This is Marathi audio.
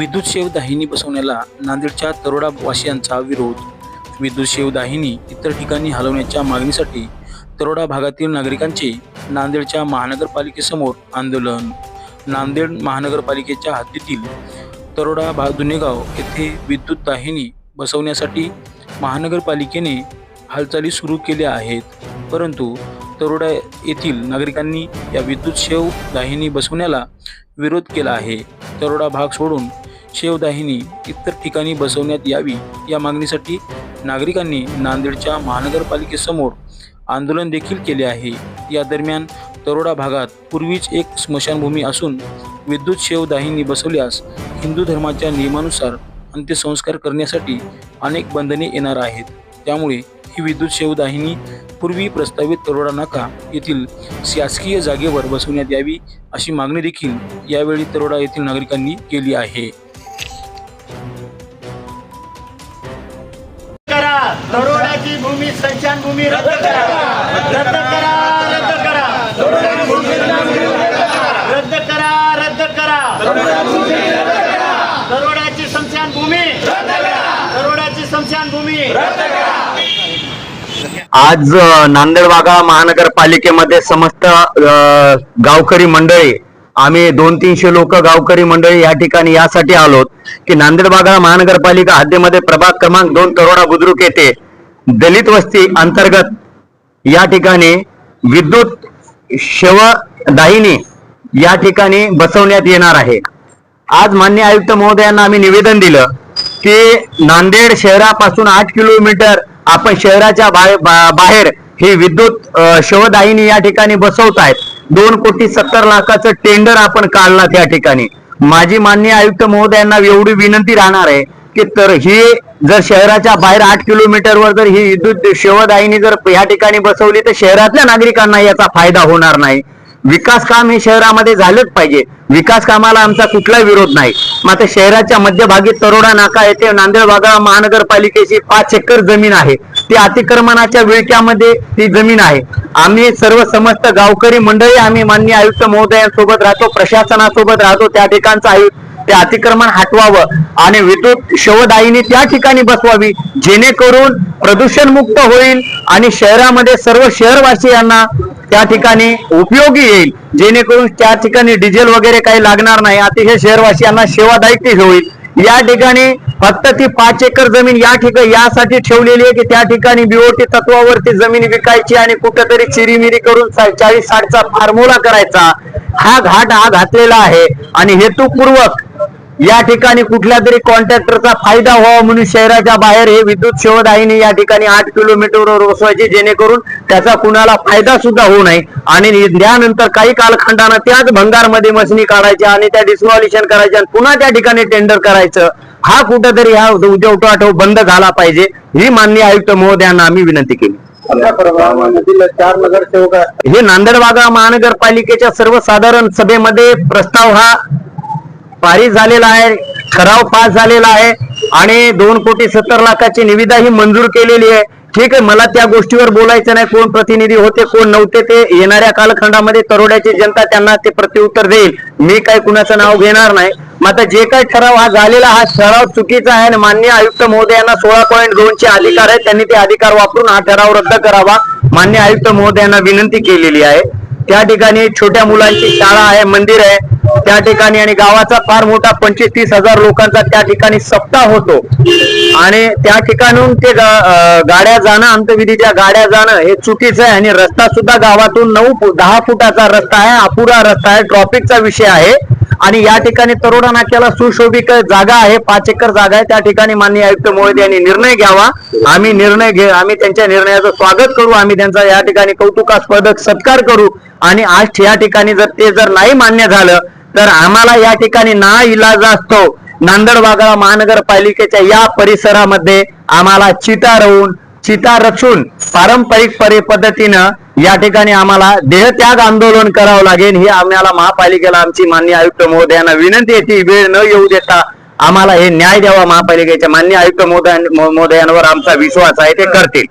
विद्युत शेव दाहिनी बसवण्याला नांदेडच्या तरोडा वासियांचा विरोध. विद्युत शेव दाहिनी इतर ठिकाणी हलवण्याच्या मागणीसाठी तरोडा भागातील नागरिकांचे नांदेडच्या महानगरपालिकेसमोर आंदोलन. नांदेड महानगरपालिकेच्या हद्दीतील तरोडा भा दुनेगाव येथे विद्युत दाहिनी बसवण्यासाठी महानगरपालिकेने हालचाली सुरू केल्या आहेत. परंतु तरोडा येथील नागरिकांनी या विद्युत शेव दाहिनी बसवण्याला विरोध केला आहे. तरोडा भाग सोडून शेवदाहिनी इतर ठिकाणी बसवण्यात यावी या मागणीसाठी नागरिकांनी नांदेडच्या महानगरपालिकेसमोर आंदोलन देखील केले आहे. या दरम्यान तरोडा भागात पूर्वीच एक स्मशानभूमी असून विद्युत शेवदाहिनी बसवल्यास हिंदू धर्माच्या नियमानुसार अंत्यसंस्कार करण्यासाठी अनेक बंधने येणार आहेत. त्यामुळे ही विद्युत शेवदाहिनी पूर्वी प्रस्तावित तरोडा नाका येथील शासकीय जागेवर बसवण्यात यावी अशी मागणी देखील यावेळी तरोडा येथील नागरिकांनी केली आहे. भूमी संचान भूमी रद्द करा. रद्द करा रद्द करा. रद्द करा रद्द करा. तरोडाची संचान भूमी. तरोडाची संचान भूमी. आज अ, नांदेड वाघा महानगरपालिकेमध्ये समस्त गावकरी मंडळी आम्ही दोन तीनशे लोक गावकरी मंडळी या ठिकाणी यासाठी आलोत की नांदेड वाघा महानगरपालिका हद्दीमध्ये प्रभाग क्रमांक दोन तरोडा बुद्रुक येथे दलित वस्ती अंतर्गत या ठिकाणी विद्युत शवदाहिनी या ठिकाणी बसवण्यात येणार आहे. आज मान्य आयुक्त महोदयांना आम्ही निवेदन दिलं की नांदेड शहरापासून आठ किलोमीटर आपण शहराच्या बा- बाहेर ही विद्युत शवदाहिनी या ठिकाणी बसवत आहेत. दोन कोटी सत्तर लाखाचं टेंडर आपण काढला त्या ठिकाणी. माझी मान्य आयुक्त महोदयांना एवढी विनंती राहणार आहे की तर ही जर शहराच्या बाहेर आठ किलोमीटरवर जर ही विद्युत शवदाहिनी जर या ठिकाणी बसवली तर शहरातल्या नागरिकांना याचा फायदा होणार नाही. विकास काम हे शहरामध्ये झालंच पाहिजे. विकास कामाला आमचा कुठला विरोध नाही. मात्र शहराच्या मध्यभागी तरोडा नाका येथे नांदेड वाघा महानगरपालिकेची पाच एकर जमीन आहे. ती अतिक्रमणाच्या विळक्यामध्ये ती जमीन आहे. आम्ही सर्व समस्त गावकरी मंडळी आम्ही मान्य आयुक्त महोदयांसोबत राहतो प्रशासनासोबत राहतो त्या ठिकाणचं आयुक्त ते अतिक्रमण हटवावं आणि विद्युत शवदायिनी त्या ठिकाणी बसवावी जेणेकरून प्रदूषण मुक्त होईल आणि शहरामध्ये सर्व शहरवासियांना त्या ठिकाणी उपयोगी येईल. जेणेकरून त्या ठिकाणी डिझेल वगैरे काही लागणार नाही. अतिशय शहरवासियांना सेवादायक होईल. या ठिकाणी फक्त ती पाच एकर जमीन या ठिकाणी यासाठी ठेवलेली आहे की त्या ठिकाणी बीओटी तत्वावरती जमीन विकायची आणि कुठेतरी चिरीमिरी करून चाळीस साठचा फॉर्म्युला करायचा. हा घाट हा घातलेला आहे आणि हेतुपूर्वक या ठिकाणी कुठल्या तरी कॉन्ट्रॅक्टरचा फायदा व्हावा म्हणून शहराच्या बाहेर हे विद्युत शोधाईने या ठिकाणी आठ किलोमीटरवर बसवायचे जेणेकरून त्याचा कुणाला फायदा सुद्धा होऊ नये. आणि त्यानंतर काही कालखंडानं त्याच भंगारमध्ये मशनी काढायच्या आणि त्या डिस्मॉलिशन करायच्या आणि पुन्हा त्या ठिकाणी टेंडर करायचं. हा कुठेतरी हा उद्योग आठव बंद झाला पाहिजे ही माननीय आयुक्त महोदयांना आम्ही विनंती केली. चार नगरसेवक हे नांदेडवागा महानगरपालिकेच्या सर्वसाधारण सभेमध्ये प्रस्ताव हा पारित झालेला आहे ठराव पास झालेला आहे आणि दोन कोटी सत्तर लाखाची निविदा ही मंजूर केलेली आहे. ठीक आहे मला त्या गोष्टीवर बोलायचं नाही कोण प्रतिनिधी होते कोण नव्हते ते येणाऱ्या कालखंडामध्ये तरोड्याची जनता त्यांना ते प्रत्युत्तर देईल. मी काय कुणाचं नाव घेणार नाही. मात्र जे काही ठराव हा झालेला हा ठराव चुकीचा आहे आणि मान्य आयुक्त महोदयांना सोळा पॉईंट दोनचे अधिकार आहेत त्यांनी ते अधिकार वापरून हा ठराव रद्द करावा. मान्य आयुक्त महोदयांना विनंती केलेली आहे. त्या ठिकाणी छोट्या मुलांची शाळा आहे मंदिर आहे. त्या ठिकाणी आणि गावाचा फार मोठा पंचवीस तीस हजार लोकांचा त्या ठिकाणी सप्ताह होतो. आणि त्या ठिकाणून ते गाड्या जाणं अंतविधीच्या गाड्या जाणं हे चुकीचं आहे. आणि रस्ता सुद्धा गावातून नऊ दहा फुटाचा रस्ता आहे. अपुरा रस्ता आहे. ट्रॉफिकचा विषय आहे. आणि या ठिकाणी तरोडा नाक्याला सुशोभित जागा आहे. पाच एकर जागा आहे. त्या ठिकाणी माननीय आयुक्त महोदय यांनी निर्णय घ्यावा. आम्ही निर्णय घे आम्ही त्यांच्या निर्णयाचं स्वागत करू. आम्ही त्यांचा या ठिकाणी कौतुकास्पद सत्कार करू. आणि आज या ठिकाणी जर ते जर नाही मान्य झालं तर आम्हाला या ठिकाणी ना इलाज असतो. नांदेड वाघाळा महानगरपालिकेच्या या परिसरामध्ये आम्हाला चिता रवून चिता रचून पारंपरिक परि- पद्धतीनं या ठिकाणी आम्हाला देहत्याग आंदोलन करावं लागेल. ही आम्हाला महापालिकेला आमची मान्य आयुक्त महोदयांना विनंती आहे. ती वेळ न येऊ देता आम्हाला हे न्याय द्यावा. महापालिकेच्या मान्य आयुक्त महोदयां- महोदयांवर आमचा विश्वास आहे ते करतील.